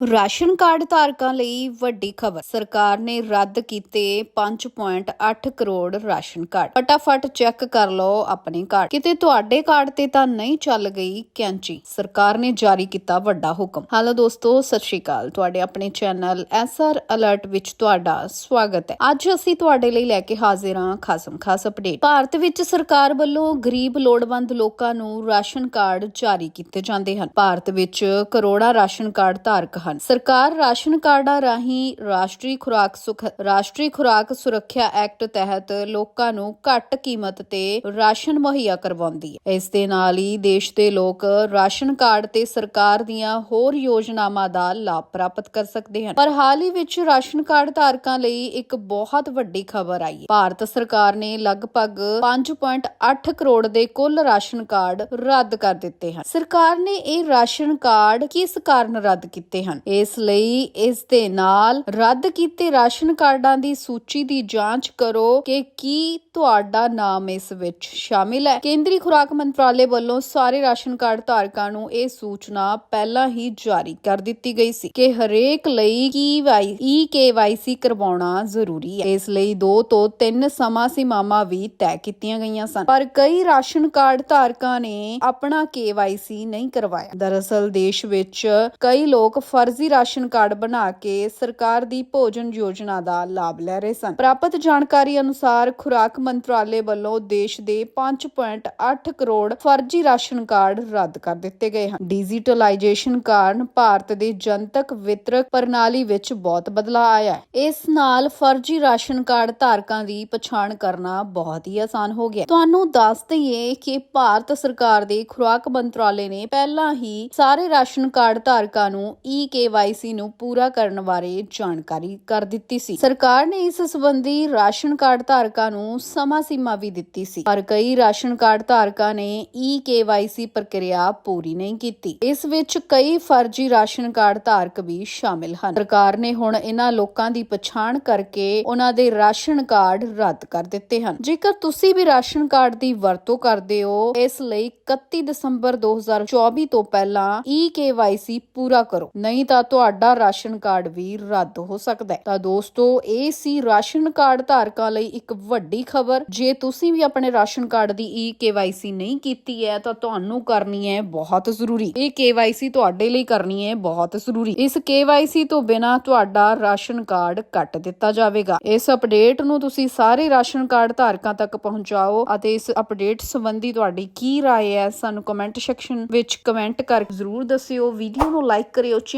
Ration card ਧਾਰਕਾਂ ਲਈ ਵੱਡੀ ਖਬਰ। ਸਰਕਾਰ ਨੇ ਰੱਦ ਕੀਤੇ 5.8 ਕਰੋੜ ਰਾਸ਼ਨ ਕਾਰਡ। ਫਟਾਫਟ ਚੈੱਕ ਕਰ ਲਓ ਆਪਣੇ ਕਾਰਡ। ਕਿਤੇ ਤੁਹਾਡੇ ਕਾਰਡ ਤੇ ਤਾਂ ਨਹੀਂ ਚੱਲ ਗਈ ਕੈਂਚੀ। ਸਰਕਾਰ ਨੇ ਜਾਰੀ ਕੀਤਾ ਵੱਡਾ ਹੁਕਮ। ਹਾਲੋ ਦੋਸਤੋ, ਸਤਿ ਸ਼੍ਰੀ ਅਕਾਲ। ਤੁਹਾਡੇ ਆਪਣੇ ਚੈਨਲ ਐਸਆਰ ਅਲਰਟ ਵਿੱਚ ਤੁਹਾਡਾ ਸਵਾਗਤ ਹੈ। ਅੱਜ ਅਸੀਂ ਤੁਹਾਡੇ ਲਈ ਲੈ ਕੇ ਹਾਜ਼ਰ ਹਾਂ ਖਾਸਮ ਖਾਸ ਅਪਡੇਟ। ਭਾਰਤ ਵਿੱਚ ਸਰਕਾਰ ਵੱਲੋਂ ਗਰੀਬ ਲੋੜਵੰਦ ਲੋਕਾਂ ਨੂੰ ਰਾਸ਼ਨ ਕਾਰਡ ਜਾਰੀ ਕੀਤੇ ਜਾਂਦੇ ਹਨ। ਭਾਰਤ ਵਿੱਚ ਕਰੋੜਾਂ ਰਾਸ਼ਨ ਕਾਰਡ ਧਾਰਕ ਹਨ। ਸਰਕਾਰ ਰਾਸ਼ਨ ਕਾਰਡਾਂ ਰਾਹੀਂ ਰਾਸ਼ਟਰੀ ਖੁਰਾਕ ਸੁਖ ਰਾਸ਼ਟਰੀ ਖੁਰਾਕ ਸੁਰੱਖਿਆ ਐਕਟ ਤਹਿਤ ਲੋਕਾਂ ਨੂੰ ਘੱਟ ਕੀਮਤ ਤੇ ਰਾਸ਼ਨ ਮੁਹੱਈਆ ਕਰਵਾਉਂਦੀ ਹੈ। ਇਸ ਦੇ ਨਾਲ ਹੀ ਦੇਸ਼ ਦੇ ਲੋਕ ਰਾਸ਼ਨ ਕਾਰਡ ਤੇ ਸਰਕਾਰ ਦੀਆਂ ਹੋਰ ਯੋਜਨਾਵਾਂ ਦਾ ਲਾਭ ਪ੍ਰਾਪਤ ਕਰ ਸਕਦੇ ਹਨ। ਪਰ ਹਾਲ ਹੀ ਵਿੱਚ ਰਾਸ਼ਨ ਕਾਰਡ ਧਾਰਕਾਂ ਲਈ ਇੱਕ ਬਹੁਤ ਵੱਡੀ ਖਬਰ ਆਈ ਹੈ। ਭਾਰਤ ਸਰਕਾਰ ਨੇ ਲਗਭਗ 5.8 ਕਰੋੜ ਦੇ ਕੁੱਲ ਰਾਸ਼ਨ ਕਾਰਡ ਰੱਦ ਕਰ ਦਿੱਤੇ ਹਨ। ਸਰਕਾਰ ਨੇ ਇਹ ਰਾਸ਼ਨ ਕਾਰਡ ਕਿਸ ਕਾਰਨ ਰੱਦ ਕੀਤੇ ਹਨ? ਇਸ ਲਈ ਇਸ ਦੇ ਨਾਲ ਰੱਦ ਕੀਤੇ ਰਾਸ਼ਨ ਕਾਰਡਾਂ ਦੀ ਸੂਚੀ ਦੀ ਜਾਂਚ ਕਰੋ ਕਿ ਕੀ ਤੁਹਾਡਾ ਨਾਮ ਇਸ ਵਿੱਚ ਸ਼ਾਮਿਲ ਹੈ। ਕੇਂਦਰੀ ਖੁਰਾਕ ਮੰਤਰਾਲੇ ਵੱਲੋਂ ਸਾਰੇ ਰਾਸ਼ਨ ਕਾਰਡ ਧਾਰਕਾਂ ਨੂੰ ਇਹ ਸੂਚਨਾ ਪਹਿਲਾਂ ਹੀ ਜਾਰੀ ਕਰ ਦਿੱਤੀ ਗਈ ਸੀ ਕਿ ਹਰੇਕ ਲਈ ਕੀ ਵਾਈ ਈ ਕੇਵਾਈਸੀ ਕਰਵਾਉਣਾ ਜ਼ਰੂਰੀ ਹੈ। ਇਸ ਲਈ 2 ਤੋਂ 3 ਸਮਾਂ ਸੀਮਾਵਾਂ ਵੀ ਤੈਅ ਕੀਤੀਆਂ ਗਈਆਂ ਸਨ। ਪਰ ਕਈ ਰਾਸ਼ਨ ਕਾਰਡ ਧਾਰਕਾਂ ਨੇ ਆਪਣਾ ਕੇਵਾਈਸੀ ਨਹੀਂ ਕਰਵਾਇਆ। ਦਰਅਸਲ ਦੇਸ਼ ਵਿੱਚ ਕਈ ਲੋਕ ਫਰਜ਼ੀ ਫਰਜ਼ੀ ਰਾਸ਼ਨ ਕਾਰਡ ਬਣਾ ਕੇ ਸਰਕਾਰ ਦੀ ਭੋਜਨ ਯੋਜਨਾ ਦਾ ਲਾਭ ਲੈ ਰਹੇ ਸਨ। ਪ੍ਰਾਪਤ ਜਾਣਕਾਰੀ ਅਨੁਸਾਰ ਖੁਰਾਕ ਮੰਤਰਾਲੇ ਵੱਲੋਂ ਦੇਸ਼ ਦੇ 5.8 ਕਰੋੜ ਫਰਜ਼ੀ ਰਾਸ਼ਨ ਕਾਰਡ ਰੱਦ ਕਰ ਦਿੱਤੇ ਗਏ ਹਨ। ਡਿਜੀਟਲਾਈਜੇਸ਼ਨ ਕਾਰਨ ਭਾਰਤ ਦੀ ਜਨਤਕ ਵਿਤਰਕ ਪ੍ਰਣਾਲੀ ਵਿੱਚ ਬਹੁਤ ਬਦਲਾਅ ਆਇਆ ਹੈ। ਇਸ ਨਾਲ ਫਰਜ਼ੀ ਰਾਸ਼ਨ ਕਾਰਡ ਧਾਰਕਾਂ ਦੀ ਪਛਾਣ ਕਰਨਾ ਬਹੁਤ ਹੀ ਆਸਾਨ ਹੋ ਗਿਆ ਤੁਹਾਨੂੰ ਦੱਸ ਦਈਏ ਕਿ ਭਾਰਤ ਸਰਕਾਰ ਦੇ ਖੁਰਾਕ ਮੰਤਰਾਲੇ ਨੇ ਪਹਿਲਾਂ ਹੀ ਸਾਰੇ ਰਾਸ਼ਨ ਕਾਰਡ ਧਾਰਕਾਂ ਨੂੰ ਈ ਕੇਵਾਈਸੀ ਨੂੰ ਪੂਰਾ ਕਰਨ ਬਾਰੇ ਜਾਣਕਾਰੀ ਕਰ ਦਿੱਤੀ ਸੀ। ਸਰਕਾਰ ਨੇ ਇਸ ਸੰਬੰਧੀ ਰਾਸ਼ਨ ਕਾਰਡ ਧਾਰਕਾਂ ਨੂੰ ਸਮਾਂ ਸੀਮਾ ਵੀ ਦਿੱਤੀ ਸੀ। ਪਰ ਕਈ ਰਾਸ਼ਨ ਕਾਰਡ ਧਾਰਕਾਂ ਨੇ ਈ ਕੇਵਾਈਸੀ ਪ੍ਰਕਿਰਿਆ ਪੂਰੀ ਨਹੀਂ ਕੀਤੀ। ਇਸ ਵਿੱਚ ਕਈ ਫਰਜ਼ੀ ਰਾਸ਼ਨ ਕਾਰਡ ਧਾਰਕ ਵੀ ਸ਼ਾਮਿਲ ਹਨ। ਸਰਕਾਰ ਨੇ ਹੁਣ ਇਹਨਾਂ ਲੋਕਾਂ ਦੀ ਪਛਾਣ ਕਰਕੇ ਉਹਨਾਂ ਦੇ ਰਾਸ਼ਨ ਕਾਰਡ ਰੱਦ ਕਰ ਦਿੱਤੇ ਹਨ। ਜੇਕਰ ਤੁਸੀਂ ਵੀ ਰਾਸ਼ਨ ਕਾਰਡ ਦੀ ਵਰਤੋਂ ਕਰਦੇ ਹੋ, ਇਸ ਲਈ 31 ਦਸੰਬਰ 2024 ਤੋਂ ਪਹਿਲਾਂ ਈ ਕੇਵਾਈਸੀ ਪੂਰਾ ਕਰੋ। ਨਹੀਂ ਤਾਂ ਤੁਹਾਡਾ ਰਾਸ਼ਨ ਕਾਰਡ ਵੀ ਰੱਦ ਹੋ ਸਕਦਾ ਹੈ ਤਾਂ ਦੋਸਤੋ ਇਹ ਸੀ ਰਾਸ਼ਨ ਕਾਰਡ ਧਾਰਕਾਂ ਲਈ ਇੱਕ ਵੱਡੀ ਖਬਰ ਜੇ ਤੁਸੀਂ ਵੀ ਆਪਣੇ ਰਾਸ਼ਨ ਕਾਰਡ ਦੀ ਈ ਕੇਵਾਈਸੀ ਨਹੀਂ ਕੀਤੀ ਹੈ ਤਾਂ ਤੁਹਾਨੂੰ ਕਰਨੀ ਹੈ ਬਹੁਤ ਜ਼ਰੂਰੀ ਇਹ ਕੇਵਾਈਸੀ ਤੁਹਾਡੇ ਲਈ ਕਰਨੀ ਹੈ ਬਹੁਤ ਜ਼ਰੂਰੀ ਇਸ ਕੇਵਾਈਸੀ ਤੋਂ ਬਿਨਾ ਤੁਹਾਡਾ ਰਾਸ਼ਨ ਕਾਰਡ ਕੱਟ ਦਿੱਤਾ ਜਾਵੇਗਾ ਇਸ ਅਪਡੇਟ ਨੂੰ ਤੁਸੀਂ ਸਾਰੇ ਰਾਸ਼ਨ ਕਾਰਡ ਧਾਰਕਾਂ ਤੱਕ ਪਹੁੰਚਾਓ ਅਤੇ ਇਸ ਅਪਡੇਟ ਸੰਬੰਧੀ ਤੁਹਾਡੀ ਕੀ رائے ਹੈ ਸਾਨੂੰ ਕਮੈਂਟ ਸੈਕਸ਼ਨ ਵਿੱਚ ਕਮੈਂਟ ਕਰਕੇ ਜ਼ਰੂਰ ਦੱਸਿਓ ਵੀਡੀਓ ਨੂੰ ਲਾਈਕ ਕਰਿਓ